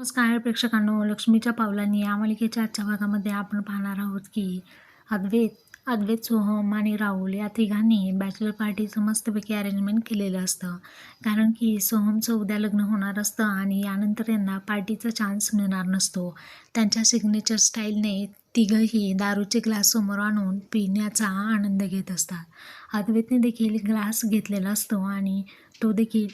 नमस्कार प्रेक्षकांनो लक्ष्मीच्या पावलांनी या मालिकेच्या आजच्या भागामध्ये आपण पाहणार आहोत की अद्वैत अद्वैत सोहम आणि राहुल या तिघांनी बॅचलर पार्टीचं मस्तपैकी अरेंजमेंट केलेलं असतं. कारण की सोहमचं उद्या लग्न होणार असतं आणि यानंतर त्यांना पार्टीचा चान्स मिळणार नसतो. त्यांच्या सिग्नेचर स्टाईलने तिघंही दारूचे ग्लास समोर आणून पिण्याचा आनंद घेत असतात. अद्वैतने देखील ग्लास घेतलेला असतो आणि तो देखील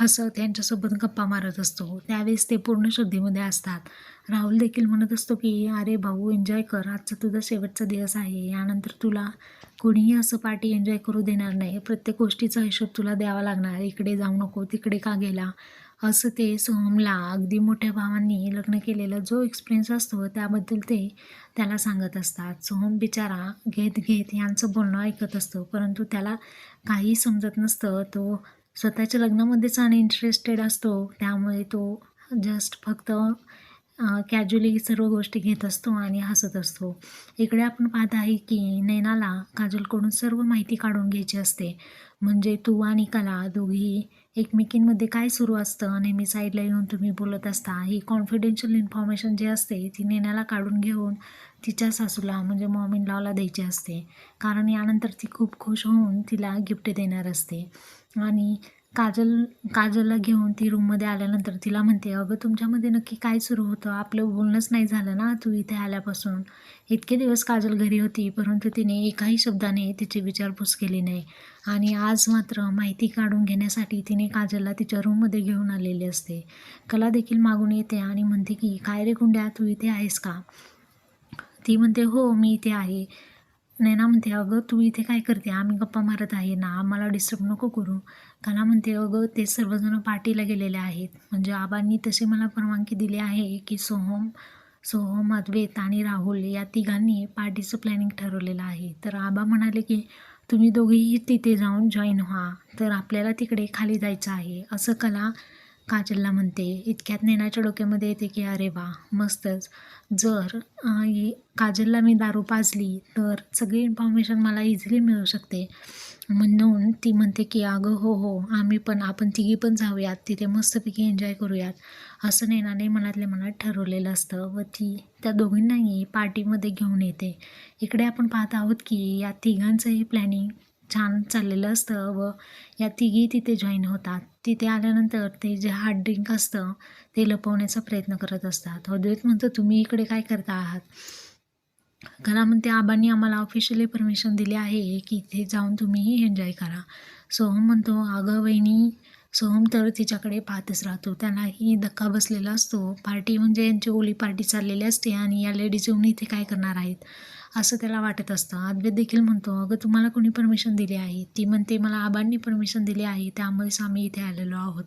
हसत त्यांच्यासोबत गप्पा मारत असतो. त्यावेळेस ते पूर्ण शुद्धीमध्ये असतात. राहुल देखील म्हणत असतो की अरे भाऊ एन्जॉय कर. आजचा तुझा शेवटचा दिवस आहे. यानंतर तुला कोणीही असं पार्टी एन्जॉय करू देणार नाही. प्रत्येक गोष्टीचा हिशोब तुला द्यावा लागणार. इकडे जाऊ नको तिकडे का गेला? असं ते सोहमला अगदी मोठ्या भावांनी लग्न केलेला जो एक्सपिरियन्स असतो त्याबद्दल ते त्याला सांगत असतात. सोहम बिचारा घेत घेत यांचं बोलणं ऐकत असतो. परंतु त्याला काही समजत नसतं. तो स्वतःच्या लग्नामध्येच इंटरेस्टेड असतो. त्यामुळे तो जस्ट फक्त कॅज्युअली सर्व गोष्टी घेत असतो आणि हसत असतो. इकडे आपण पाहत आहे की नैनाला काजलकडून सर्व माहिती काढून घ्यायची असते. म्हणजे तू आणि कला दोघी एकमेकींमध्ये काय सुरू असतं नेहमी साईडला येऊन तुम्ही बोलत असता. ही कॉन्फिडेन्शियल इन्फॉर्मेशन जे असते ती नैनाला काढून घेऊन तिच्या सासूला म्हणजे मॉम इन लॉला द्यायची असते. कारण यानंतर ती खूप खुश होऊन तिला गिफ्ट देणार असते. आणि काजल काजलला घेऊन ती रूममध्ये आल्यानंतर तिला म्हणते अगं तुमच्यामध्ये नक्की काय सुरू होतं? आपलं बोलणंच नाही झालं ना तू इथे आल्यापासून. इतके दिवस काजल घरी होती परंतु तिने एकाही शब्दाने तिची विचारपूस केली नाही. आणि आज मात्र माहिती काढून घेण्यासाठी तिने काजलला तिच्या रूममध्ये घेऊन आलेली असते. कला देखील मागून येते आणि म्हणते की काय रे कुंड्या तू इथे आहेस का? ती म्हणते हो मी इथे आहे. नैना म्हणते अगं तू इथे काय करते? आम्ही गप्पा मारत आहे ना आम्हाला डिस्टर्ब नको करू. कला म्हणते अगं ते सर्वजण पार्टीला गेलेले आहेत. म्हणजे आबांनी तसे मला परवानगी दिली आहे की सोहम सोहम अद्वैत आणि राहुल या तिघांनी पार्टीचं प्लॅनिंग ठरवलेलं आहे. तर आबा म्हणाले की तुम्ही दोघेही तिथे जाऊन जॉईन व्हा. तर आपल्याला तिकडे खाली जायचं आहे. असं कला काजलला म्हणते इतक्यात नेनाच्या डोक्यामध्ये येते की अरे वा मस्तच. जर काजलला मी दारू पाजली तर सगळी इन्फॉर्मेशन मला इझिली मिळू शकते. म्हणून ती म्हणते की अगं हो हो आम्ही पण आपण तिघी पण जाऊयात. तिथे मस्तपैकी एन्जॉय करूयात. असं नेनाने मनातल्या मनात ठरवलेलं असतं व ती त्या दोघींनाही पार्टीमध्ये घेऊन येते. इकडे आपण पाहत आहोत की या तिघांचंही प्लॅनिंग छान चाललेलं असतं व या तिघी तिथे जॉईन होतात. तिथे आल्यानंतर ते जे हार्ड ड्रिंक असतं ते लपवण्याचा प्रयत्न करत असतात. अद्वैत म्हणतो तुम्ही इकडे काय करता आहात? कला म्हणते आबांनी आम्हाला ऑफिशियली परमिशन दिली आहे की इथे जाऊन तुम्हीही एन्जॉय करा. सोहम म्हणतो अगं वहिनी सोहम तर तिच्याकडे पाहतच राहतो. त्यांनाही धक्का बसलेला असतो. पार्टी म्हणजे यांची ओली पार्टी चाललेली असते आणि या लेडीज येऊन इथे काय करणार आहेत? असं त्याला वाटत असतं. अद्वैत देखील म्हणतो अगं तुम्हाला कोणी परमिशन दिली आहे? ती म्हणते मला आबांनी परमिशन दिली आहे. त्यामुळेच आम्ही इथे आलेलो आहोत.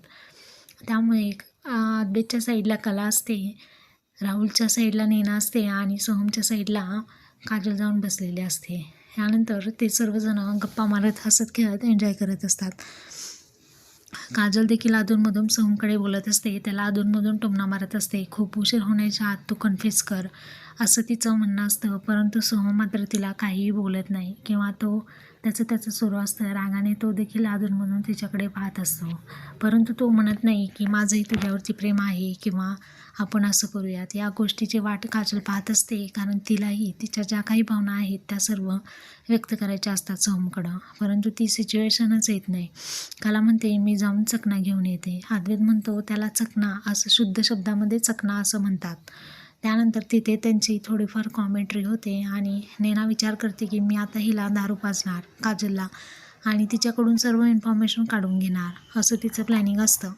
त्यामुळे अद्वैतच्या साईडला कला असते राहुलच्या साईडला नेना असते आणि सोहमच्या साईडला काजल जाऊन बसलेली असते. यानंतर ते सर्वजण गप्पा मारत हसत खेळत एन्जॉय करत असतात. काजल देखील अधूनमधून सोहमकडे बोलत असते. त्याला अधूनमधून टोमणा मारत असते. खूप उशीर होण्याच्या आत तू कन्फ्युज कर. असं तिचं म्हणणं असतं. परंतु सोहम मात्र तिला काहीही बोलत नाही किंवा तो त्याचं त्याचं सुरू असतं. रागाने तो देखील अधूनमधून तिच्याकडे पाहत असतो. परंतु तो म्हणत नाही की माझंही तुझ्यावरती प्रेम आहे किंवा आपण असं करूयात. या गोष्टीची वाट काजल पाहत असते. कारण तिलाही तिच्या ज्या काही भावना आहेत त्या सर्व व्यक्त करायच्या असतात सोहमकडं. परंतु ती सिच्युएशनच येत नाही. काला म्हणते मी जाऊन चकना घेऊन येते. अद्वैत म्हणतो त्याला चकना असं शुद्ध शब्दामध्ये चकना असं म्हणतात. त्यानंतर तिथे त्यांची थोडीफार कॉमेंट्री होते आणि नेना विचार करते की मी आता हिला दारू पाजणार काजलला आणि तिच्याकडून सर्व इन्फॉर्मेशन काढून घेणार असं तिचं प्लॅनिंग असतं.